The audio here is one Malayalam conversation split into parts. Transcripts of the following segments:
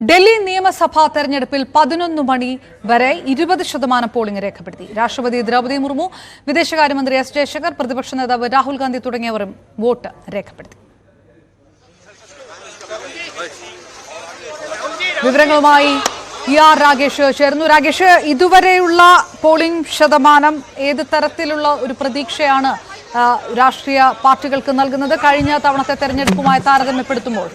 ഡൽഹി നിയമസഭാ തെരഞ്ഞെടുപ്പിൽ പതിനൊന്ന് മണി വരെ ഇരുപത് ശതമാനം പോളിംഗ് രേഖപ്പെടുത്തി. രാഷ്ട്രപതി ദ്രൗപദി മുർമു വിദേശകാര്യമന്ത്രി എസ് ജയശങ്കർ പ്രതിപക്ഷ നേതാവ് രാഹുൽ ഗാന്ധി തുടങ്ങിയവരും വോട്ട് രേഖപ്പെടുത്തി. വിവരങ്ങളുമായി ആർ രാഗേഷ് ചേർന്നു രാകേഷ് ഇതുവരെയുള്ള പോളിംഗ് ശതമാനം ഏത് തരത്തിലുള്ള ഒരു പ്രതീക്ഷയാണ് രാഷ്ട്രീയ പാർട്ടികൾക്ക് നൽകുന്നത്? കഴിഞ്ഞ തവണത്തെ തെരഞ്ഞെടുപ്പുമായി താരതമ്യപ്പെടുത്തുമ്പോൾ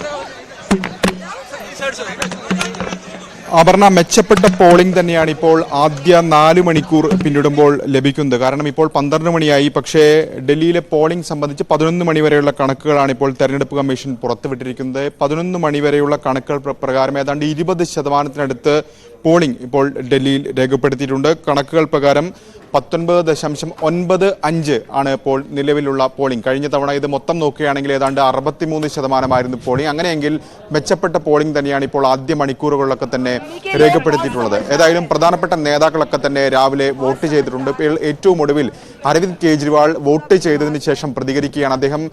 അപർണ മെച്ചപ്പെട്ട പോളിംഗ് തന്നെയാണ് ഇപ്പോൾ ആദ്യ നാല് മണിക്കൂർ പിന്നിടുമ്പോൾ ലഭിക്കുന്നത്. കാരണം ഇപ്പോൾ പന്ത്രണ്ട് മണിയായി. പക്ഷേ ഡൽഹിയിലെ പോളിംഗ് സംബന്ധിച്ച് പതിനൊന്ന് മണി വരെയുള്ള കണക്കുകളാണ് ഇപ്പോൾ തെരഞ്ഞെടുപ്പ് കമ്മീഷൻ പുറത്തുവിട്ടിരിക്കുന്നത്. പതിനൊന്ന് മണി വരെയുള്ള കണക്കുകൾ പ്ര- പ്രകാരം ഏതാണ്ട് ഇരുപത് ശതമാനത്തിനടുത്ത് പോളിംഗ് ഇപ്പോൾ ഡൽഹിയിൽ രേഖപ്പെടുത്തിയിട്ടുണ്ട്. കണക്കുകൾ പ്രകാരം പത്തൊൻപത് ദശാംശം ഒൻപത് അഞ്ച് ആണ് ഇപ്പോൾ നിലവിലുള്ള പോളിംഗ്. കഴിഞ്ഞ തവണ ഇത് മൊത്തം നോക്കുകയാണെങ്കിൽ ഏതാണ്ട് അറുപത്തിമൂന്ന് ശതമാനമായിരുന്നു പോളിംഗ്. അങ്ങനെയെങ്കിൽ മെച്ചപ്പെട്ട പോളിംഗ് തന്നെയാണ് ഇപ്പോൾ ആദ്യ മണിക്കൂറുകളിലൊക്കെ തന്നെ രേഖപ്പെടുത്തിയിട്ടുള്ളത്. ഏതായാലും പ്രധാനപ്പെട്ട നേതാക്കളൊക്കെ തന്നെ രാവിലെ വോട്ട് ചെയ്തിട്ടുണ്ട്. ഏറ്റവും ഒടുവിൽ അരവിന്ദ് കെജ്രിവാൾ വോട്ട് ചെയ്തതിന് ശേഷം പ്രതികരിക്കുകയാണ്. അദ്ദേഹം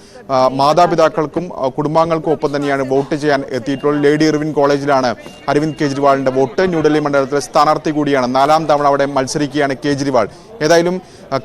മാതാപിതാക്കൾക്കും കുടുംബാംഗങ്ങൾക്കും ഒപ്പം തന്നെയാണ് വോട്ട് ചെയ്യാൻ എത്തിയിട്ടുള്ളത്. ലേഡി ഇർവിൻ കോളേജിലാണ് അരവിന്ദ് കെജ്രിവാളിന്റെ വോട്ട്. ന്യൂഡൽഹി മണ്ഡലത്തിലെ സ്ഥാനാർത്ഥി കൂടിയാണ്. നാലാം തവണ അവിടെ മത്സരിക്കുകയാണ് കേജ്രിവാൾ. ഏതായാലും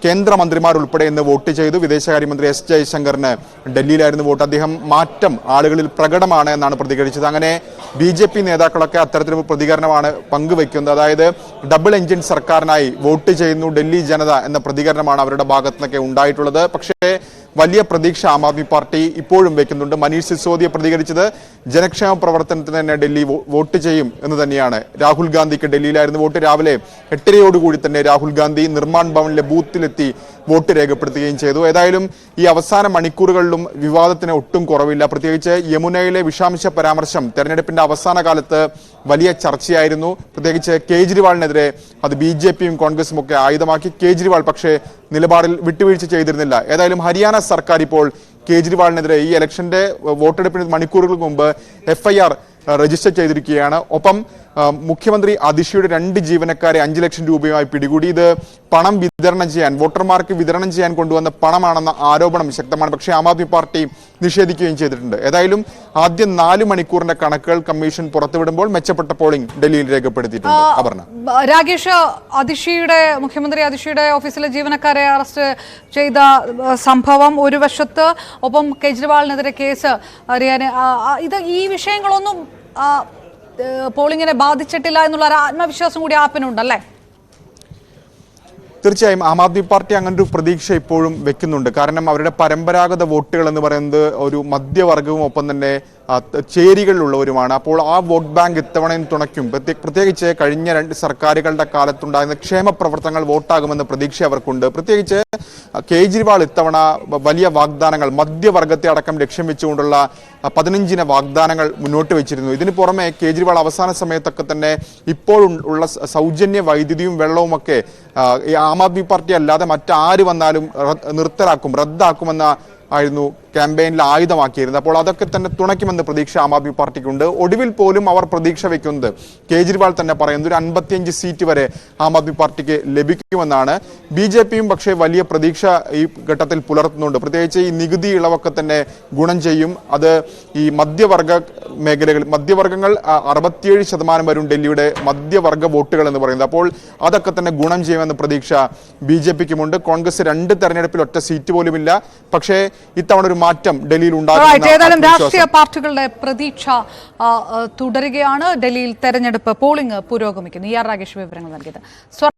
കേന്ദ്രമന്ത്രിമാർ ഉൾപ്പെടെ ഇന്ന് വോട്ട് ചെയ്തു. വിദേശകാര്യമന്ത്രി എസ് ജയശങ്കറിന് ഡൽഹിയിലായിരുന്നു വോട്ട്. അദ്ദേഹം മാറ്റം ആളുകളിൽ പ്രകടമാണ് എന്നാണ് പ്രതികരിച്ചത്. അങ്ങനെ ബി ജെ പി നേതാക്കളൊക്കെ അത്തരത്തിലൊരു പ്രതികരണമാണ് പങ്കുവയ്ക്കുന്നത്. അതായത് ഡബിൾ എഞ്ചിൻ സർക്കാരിനായി വോട്ട് ചെയ്യുന്നു ഡൽഹി ജനത എന്ന പ്രതികരണമാണ് അവരുടെ ഭാഗത്തു നിന്നൊക്കെ ഉണ്ടായിട്ടുള്ളത്. പക്ഷേ വലിയ പ്രതീക്ഷ ആം ആദ്മി പാർട്ടി ഇപ്പോഴും വെക്കുന്നുണ്ട്. മനീഷ് സിസോദിയ പ്രതികരിച്ചത് ജനക്ഷേമ പ്രവർത്തനത്തിന് തന്നെ ഡൽഹി വോട്ട് ചെയ്യും എന്ന് തന്നെയാണ്. രാഹുൽ ഗാന്ധിക്ക് ഡൽഹിയിലായിരുന്നു വോട്ട്. രാവിലെ എട്ടരയോടുകൂടി തന്നെ രാഹുൽ ഗാന്ധി നിർമ്മാൺ ഭവനിലെ ബൂത്തിലെത്തി വോട്ട് രേഖപ്പെടുത്തുകയും ചെയ്തു. ഏതായാലും ഈ അവസാന മണിക്കൂറുകളിലും വിവാദത്തിന് ഒട്ടും കുറവില്ല. പ്രത്യേകിച്ച് യമുനയിലെ വിഷാംശ പരാമർശം തെരഞ്ഞെടുപ്പിന്റെ അവസാന കാലത്ത് വലിയ ചർച്ചയായിരുന്നു. പ്രത്യേകിച്ച് കേജ്രിവാളിനെതിരെ അത് ബി ജെ പിയും കോൺഗ്രസും ഒക്കെ ആയുധമാക്കി. കേജ്രിവാൾ പക്ഷേ നിലപാടിൽ വിട്ടുവീഴ്ച ചെയ്തിരുന്നില്ല. ഏതായാലും ഹരിയാന സർക്കാർ ഇപ്പോൾ കേജ്രിവാളിനെതിരെ ഈ ഇലക്ഷന്റെ വോട്ടെടുപ്പിന് മണിക്കൂറുകൾക്ക് മുമ്പ് എഫ്ഐആർ രജിസ്റ്റർ ചെയ്തിരിക്കുകയാണ്. ഒപ്പം മുഖ്യമന്ത്രി അതിഷിയുടെ രണ്ട് ജീവനക്കാരെ അഞ്ച് ലക്ഷം രൂപയുമായി പിടികൂടി. ഇത് പണം വിതരണം ചെയ്യാൻ വോട്ടർമാർക്ക് വിതരണം ചെയ്യാൻ കൊണ്ടുവന്ന പണമാണെന്ന ആരോപണം ശക്തമാണ്. പക്ഷേ ആം ആദ്മി പാർട്ടി നിഷേധിക്കുകയും ചെയ്തിട്ടുണ്ട്. ഏതായാലും ആദ്യ നാല് മണിക്കൂറിന്റെ കണക്കുകൾ കമ്മീഷൻ പുറത്തുവിടുമ്പോൾ മെച്ചപ്പെട്ട പോളിംഗ് ഡൽഹിയിൽ രേഖപ്പെടുത്തിയിട്ടുണ്ട്. അപർണ. രാകേഷ് അതിഷിയുടെ മുഖ്യമന്ത്രി അതിഷിയുടെ ഓഫീസിലെ ജീവനക്കാരെ അറസ്റ്റ് ചെയ്ത സംഭവം ഒരു വശത്ത് ഒപ്പം കേജ്രിവാളിനെതിരെ കേസ് അറിയാൻ ഇത് ഈ വിഷയങ്ങളൊന്നും ഏ, ബാധിച്ചിട്ടില്ല എന്നുള്ള ഒരു ആത്മവിശ്വാസം കൂടി ആപ്പിനുണ്ടല്ലേ? തീർച്ചയായും ആം ആദ്മി പാർട്ടി അങ്ങനെ ഒരു പ്രതീക്ഷ ഇപ്പോഴും വെക്കുന്നുണ്ട്. കാരണം അവരുടെ പരമ്പരാഗത വോട്ടുകൾ എന്ന് പറയുന്നത് ഒരു മധ്യവർഗവും ഒപ്പം തന്നെ ചേരികളിലുള്ളവരുമാണ്. അപ്പോൾ ആ വോട്ട് ബാങ്ക് ഇത്തവണയും തുണയ്ക്കും. പ്രത്യേകിച്ച് കഴിഞ്ഞ രണ്ട് സർക്കാരുകളുടെ കാലത്തുണ്ടായിരുന്ന ക്ഷേമ പ്രവർത്തനങ്ങൾ വോട്ടാകുമെന്ന പ്രതീക്ഷ അവർക്കുണ്ട്. പ്രത്യേകിച്ച് കേജ്രിവാൾ ഇത്തവണ വലിയ വാഗ്ദാനങ്ങൾ മധ്യവർഗത്തെ അടക്കം ലക്ഷ്യം വെച്ചുകൊണ്ടുള്ള പതിനഞ്ചിന വാഗ്ദാനങ്ങൾ മുന്നോട്ട് വെച്ചിരുന്നു. ഇതിന് പുറമെ കേജ്രിവാൾ അവസാന സമയത്തൊക്കെ തന്നെ ഇപ്പോൾ ഉള്ള സൗജന്യ വൈദ്യുതിയും വെള്ളവുമൊക്കെ ആം ആദ്മി പാർട്ടി അല്ലാതെ മറ്റാര് വന്നാലും നിർത്തലാക്കും റദ്ദാക്കുമെന്ന ആയിരുന്നു ക്യാമ്പയിനിൽ ആയുധമാക്കിയിരുന്നത് അപ്പോൾ അതൊക്കെ തന്നെ തുണയ്ക്കുമെന്ന് പ്രതീക്ഷ ആം ആദ്മി പാർട്ടിക്കുണ്ട്. ഒടുവിൽ പോലും അവർ പ്രതീക്ഷ വെക്കുന്നത് കേജ്രിവാൾ തന്നെ പറയുന്നത് ഒരു അൻപത്തിയഞ്ച് സീറ്റ് വരെ ആം ആദ്മി പാർട്ടിക്ക് ലഭിക്കുമെന്നാണ്. ബി ജെ പിയും പക്ഷേ വലിയ പ്രതീക്ഷ ഈ ഘട്ടത്തിൽ പുലർത്തുന്നുണ്ട്. പ്രത്യേകിച്ച് ഈ നികുതി ഇളവൊക്കെ തന്നെ ഗുണം ചെയ്യും. അത് ഈ മധ്യവർഗ മേഖലകൾ മധ്യവർഗങ്ങൾ അറുപത്തിയേഴ് ശതമാനം വരും ഡൽഹിയുടെ മധ്യവർഗ വോട്ടുകൾ എന്ന് പറയുന്നത്. അപ്പോൾ അതൊക്കെ തന്നെ ഗുണം ചെയ്യുമെന്ന പ്രതീക്ഷ ബി ജെ പിക്കുമുണ്ട്. കോൺഗ്രസ് രണ്ട് തെരഞ്ഞെടുപ്പിൽ ഒറ്റ സീറ്റ് പോലുമില്ല. പക്ഷേ ഇത്തവണ ഒരു മാറ്റം ഡൽഹിയിൽ. ഉണ്ടാകും ഏതായാലും രാഷ്ട്രീയ പാർട്ടികളുടെ പ്രതീക്ഷ തുടരുകയാണ്. ഡൽഹിയിൽ തെരഞ്ഞെടുപ്പ് പോളിംഗ് പുരോഗമിക്കുന്നു. ഇ ആർ രാഗേഷ് വിവരങ്ങൾ നൽകിയത്.